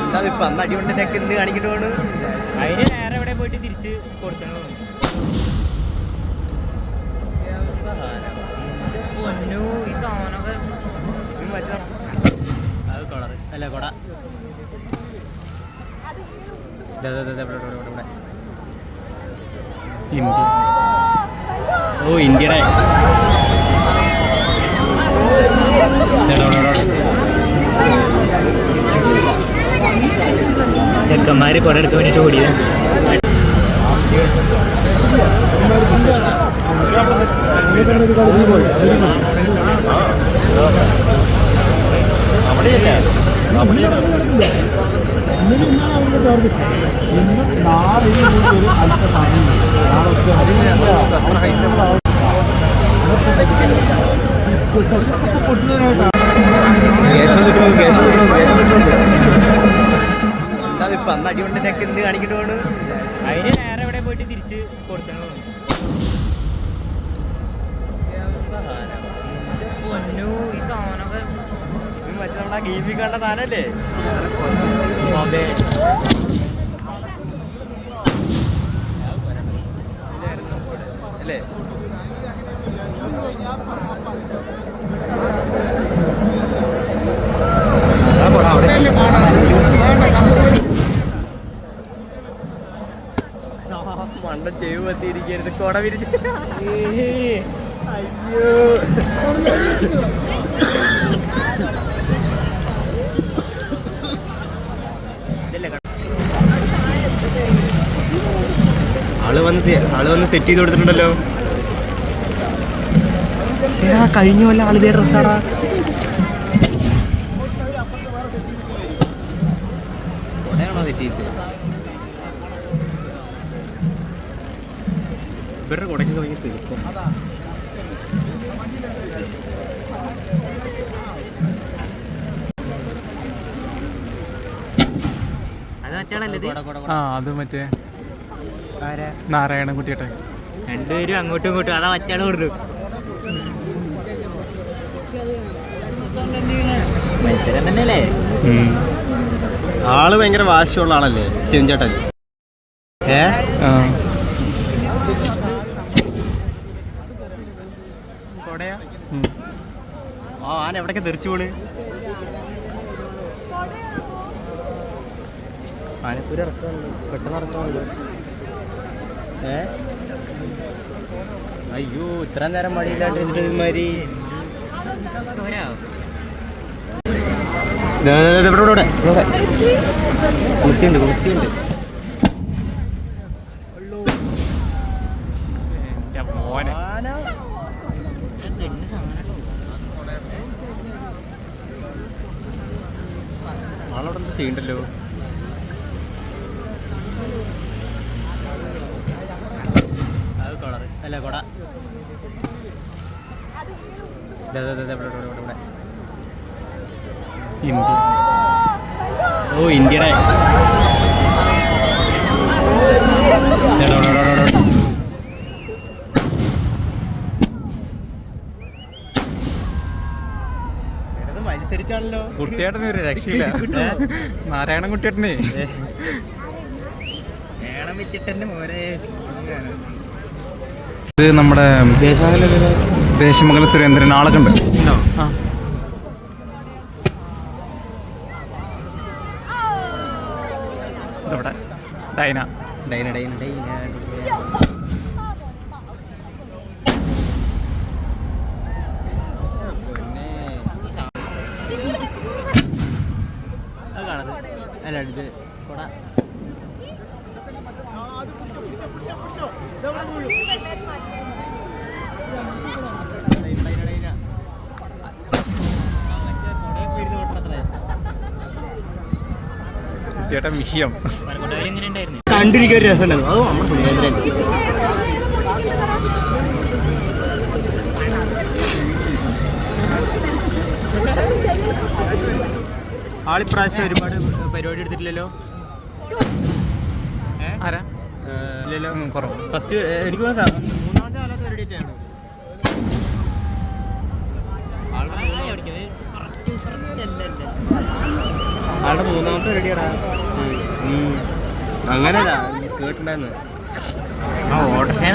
എന്താ ഇപ്പൊ അന്ന് അടികൊണ്ടിനൊക്കെ എന്ത് കാണിക്കിട്ട് അതിന് നേരെ എവിടെ പോയിട്ട് തിരിച്ച് കൊടുക്കണം ഈ സാധനമൊക്കെ അത് കളറ് അല്ല കൊട. ഇന്ത്യ ഓ ഇന്ത്യയുടെ ചെക്കന്മാര് കുറെ എടുക്കാൻ വേണ്ടിട്ട് ഓടിയത്. എന്താ ഇപ്പൊ അന്ന് അടികൊണ്ടിനൊക്കെ എന്ത് കാണിക്കിട്ട് പോണ് അതിന് നേരെ എവിടെ പോയിട്ട് തിരിച്ച് പൊന്നു ഈ സാധനമൊക്കെ മറ്റേ നമ്മുടെ ഗെയിമിൽ കണ്ട സാധനല്ലേ അതെ. അല്ലേ മണ്ട ചെവ് പത്തിയിരിക്കരുത് കൊട വിരിച്ച് അയ്യോ ആൾ വന്ന് ആൾ വന്ന് സെറ്റ് ചെയ്ത് കൊടുത്തിട്ടുണ്ടല്ലോ. എടാ കഴിഞ്ഞ കൊല്ലം ആൾ ഇതേ ഡ്രസ്സാടാ ഇവരുടെ കൊടയ്ക്ക് തുടങ്ങി തീർക്കും അത്? ആ മറ്റേ ആരാ? നാരായണൻ കുട്ടിയേട്ടെ രണ്ടുപേരും അങ്ങോട്ടും ഇങ്ങോട്ടും അതാ മറ്റാളും കൊടുത്തു മത്സരം തന്നെയല്ലേ ആൾ ഭയങ്കര വാശിയുള്ള ആളല്ലേ ശിവൻചേട്ടൻ ഏ? ആ. ആന എവിടൊക്കെ തെറിച്ചു പോണ് ആനപ്പൂര് ഇറക്കാണല്ലോ പെട്ടെന്ന് ഇറക്കാണല്ലോ ഏ? അയ്യോ ഇത്ര നേരം മടിയില്ലാണ്ട് എന്നിട്ട് ഇതുമാതിരി ചെയ്യണ്ടല്ലോ? അത് കളറ് അല്ല കൊട. ഇന്ത്യ. ഓ ഇന്ത്യയുടെ. മത്സരിച്ചാണല്ലോ. കുട്ടിയേട്ടന് ഒരു രക്ഷയില്ല. നാരായണൻ കുട്ടിയേട്ടനെ. ഇത് നമ്മുടെ ദേശമംഗലം സുരേന്ദ്രൻ ആളൊക്കെ ഉണ്ട്? ആ. ഡൈന. ഡൈന ഡൈന ഡൈന അല്ല ഇത് കൊട കുട്ടിയേട്ടൻ വിഷയം. കണ്ടിരിക്കാൻ രസമുണ്ടായിരുന്നു അത് നമ്മുടെ സുരേന്ദ്രൻ. ആളിപ്രാവശ്യം ഒരുപാട് പരിപാടി എടുത്തിട്ടില്ലല്ലോ? ആരാ? ഇല്ലല്ലോ? കുറവ്. ഫസ്റ്റ് എനിക്ക് മൂന്നാമത്തെ കാലത്ത് പരിപാടി ആയിട്ടാണ്. ആളുടെ മൂന്നാമത്തെ- ആളുടെ മൂന്നാമത്തെ റെഡിയാടാ. അങ്ങനെയല്ല കേട്ടിട്ടുണ്ടായിരുന്നു. ആ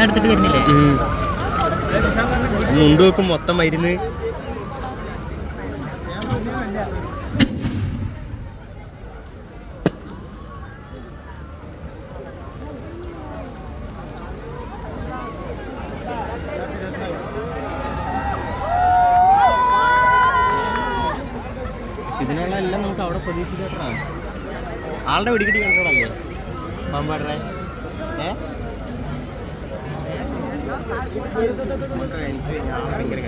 എടുത്തിട്ട് വരുന്നില്ലേ? മുണ്ട് വെക്കും മൊത്തം മരുന്ന് അവിടെ പ്രതീക്ഷിക്കാത്തതാണ്. ആളുടെ വെടിക്കെട്ടി കണ്ടോടല്ലേ പാമ്പാടേ ഏ? എനിക്ക് ഞാൻ ഭയങ്കര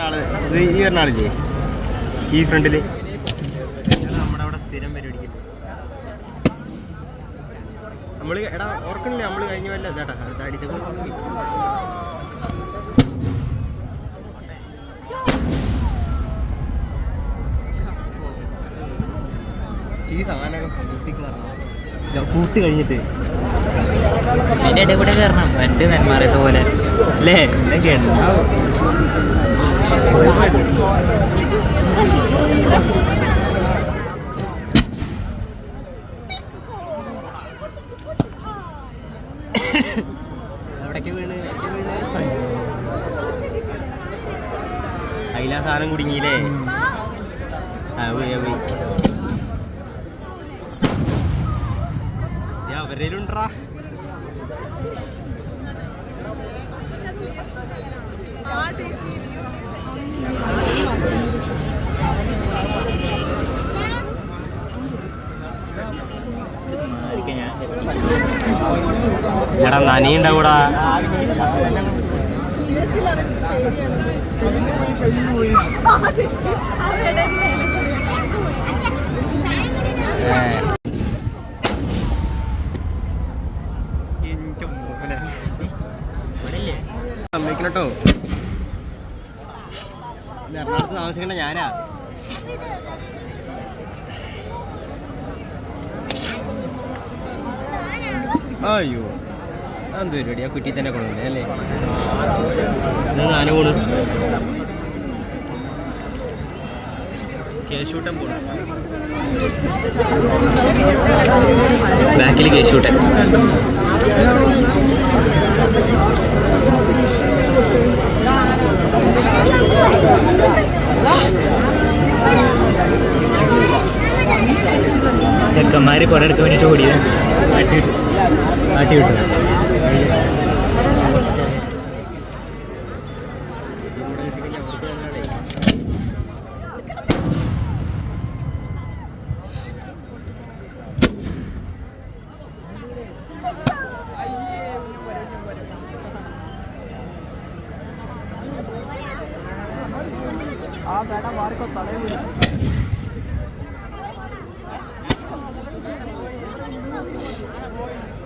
ആൾ ഈ വരുന്ന ആളില്ലേ? ഈ ഫ്രണ്ടിൽ നമ്മുടെ അവിടെ സ്ഥിരം പരിപാടിക്കില്ല നമ്മൾ എടാ ഓർക്കണില്ലേ നമ്മൾ കഴിഞ്ഞ വല്ല ചേട്ടാ അടിച്ചപ്പോൾ ഈ കൂട്ട് കഴിഞ്ഞിട്ട്. എന്റെ ഇടയിൽ കൂടെ കയറണം വണ്ടി നെന്മാറിയത് പോലെ. അല്ലേ? എന്തൊക്കെയാണ് എവിടേക്ക് വീണ് എവിടേക്ക് വീണ് അതിലാ ആ ആ പോയി അവരേലുണ്ടാ എടാ നനിയുണ്ടാവൂടാ സമ്മതിക്കണട്ടോ എറണാകുളത്ത് താമസിക്കണ്ട ഞാനാ അയ്യോ എന്ത് പരിപാടി ആ കുറ്റി തന്നെ കൊണ്ടുവന്നേ അല്ലേ? ഇത് നാന കേശൂട്ടൻ ബാക്കിൽ കേശൂട്ടൻ. ചെക്കന്മാര് കുറെ എടുക്കാൻ വേണ്ടിട്ട് ഓടിയത്. ആട്ടി ആട്ടി വിട്ടു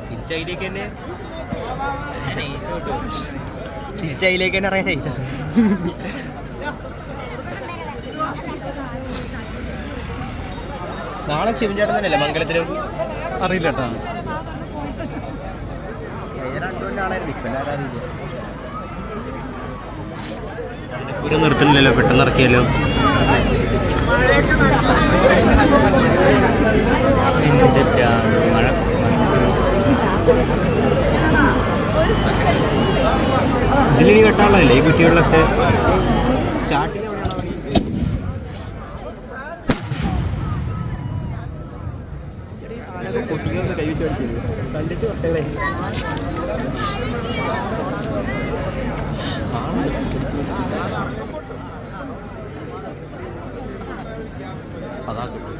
തിരിച്ചതിലേക്ക് തന്നെ. തിരിച്ചയിലേക്ക് തന്നെ അറിയാൻ നാളെ ശിവൻ ചേട്ടൻ തന്നെയല്ലേ മംഗലത്തിലും? അറിയില്ല കേട്ടോ. ഒരു നിർത്തുന്നില്ലല്ലോ പെട്ടെന്ന് മഴ? ഇതിലിനി കെട്ടാളല്ലേ ഈ കുറ്റികളിലൊക്കെ? സ്റ്റാർട്ടിങ് കുട്ടികളൊന്ന് കൈ വെച്ച് കളിക്കരുത് കണ്ടിട്ട് വർഷങ്ങളെ അതാ കിട്ടും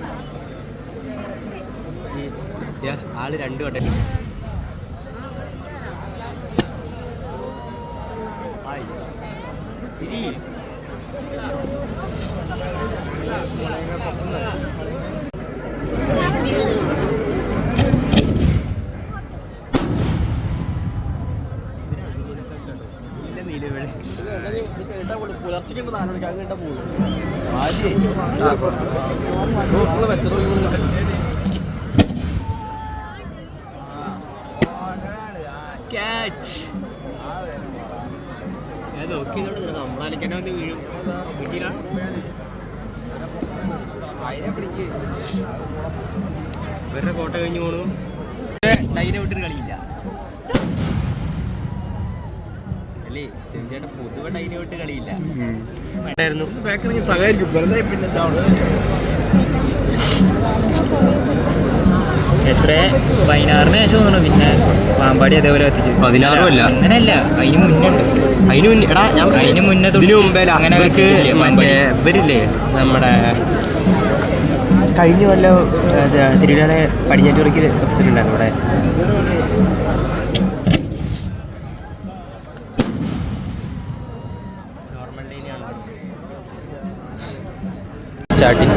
ഈ ദേ, ആൾ രണ്ടു വട്ടം പുലർച്ചയ്ക്ക് നാല് മണിക്ക് പോകും പോകും വന്ന് വീഴും കോട്ട കഴിഞ്ഞു പോണു ടൈനെ വിട്ടൊരു കളിയില്ല അല്ലേ ചേട്ടൻ പൊതുവെ ടൈനെ വിട്ട് കളിയില്ല ഉണ്ടായിരുന്നു എത്ര? പതിനാറിന് ശേഷം തോന്നുന്നു. പിന്നെ പാമ്പാടി അതേപോലെ എത്തിച്ചു. പതിനാറും അല്ല. അങ്ങനെയല്ല. അതിന് മുന്നേ. അതിന് മുന്നേ എടാ ഞാൻ അതിന് മുന്നേ ഇതിനു മുമ്പേ അങ്ങനെ മറ്റേ? ഇവരില്ലേ നമ്മുടെ കഴിഞ്ഞ കൊല്ലം തിരുവിടാനെ പടിഞ്ഞാറ്റുറയ്ക്ക് എത്തിച്ചിട്ടുണ്ടായിരുന്നു ഇവിടെ. സ്റ്റാർട്ടിങ്